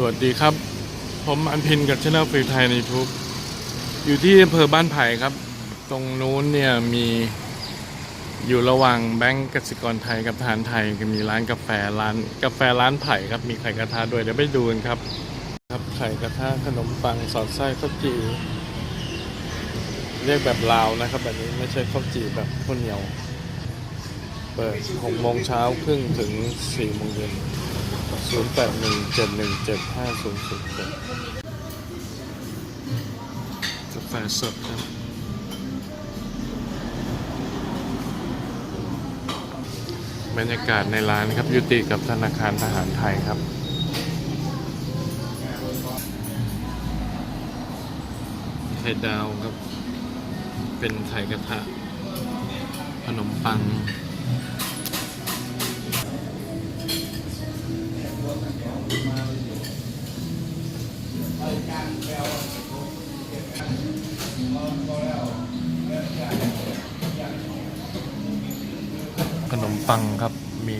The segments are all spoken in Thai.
สวัสดีครับ ผมอันพินกับช anel ฟรีไทยใน YouTube อยู่ที่อำเภอบ้านไผ่ครับ ตรงนู้นเนี่ยมีอยู่ระหว่างแบงก์กสิกรไทยกับทารไทยก็มีร้านกาแฟร้านกาแฟร้านไผ่ครับ มีไข่กระทะด้วยเดี๋ยวไปดูกันครับ ครับไข่กระทะขนมปังสอดไส้ข้าวจี่เรียกแบบลาวนะครับแบบนี้ไม่ใช่ข้าวจี่แบบข้าวเหนียว เปิด6โมงเช้าครึ่งถึง4โมงเย็น 0 8 1 7 1 7 5 0 0 7กาแฟสดครับบรรยากาศในร้านครับยุติกับธนาคารทหารไทยครับไข่ดาวครับ เป็นไข่กระทะขนมปัง ขนมปังครับ มี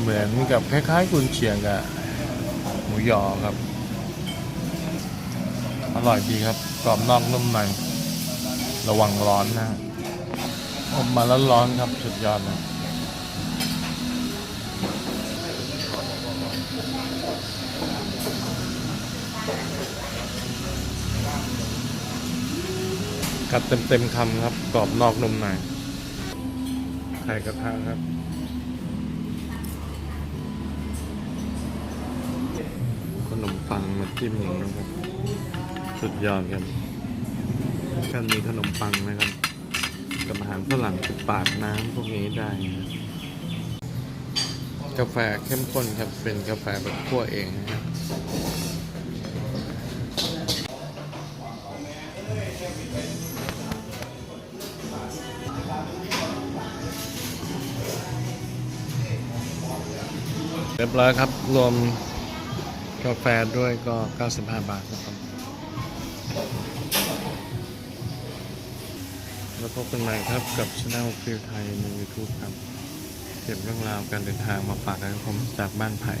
เหมือนกับคล้ายๆกุนเชียงกับหมูยอครับ อร่อยดีครับ กรอบนอกนุ่มใน ระวังร้อนนะอบมาแล้วร้อนครับ สุดยอดเล กัดเต็มๆคำครับ กรอบนอกนุ่มในไข่กระทะครับขนมปังมาจิ้มหนึ่งนะครับ สุดยอดครับกันมีขนมปังนะครับ กับอาหารฝรั่งปาดน้ำพวกนี้ได้นะกาแฟเข้มข้นครับเป็นกาแฟแบบคั่วเองนะครับ เรียบร้อยครับ รวมกาแฟด้วยก็ 95 บาทครับ แล้วพบกันใหม่ครับกับช anel ฟิลไทยใน YouTube ครับ เก็บเรื่องราวการเดินทางมาฝากให้ผมจากบ้านไผ่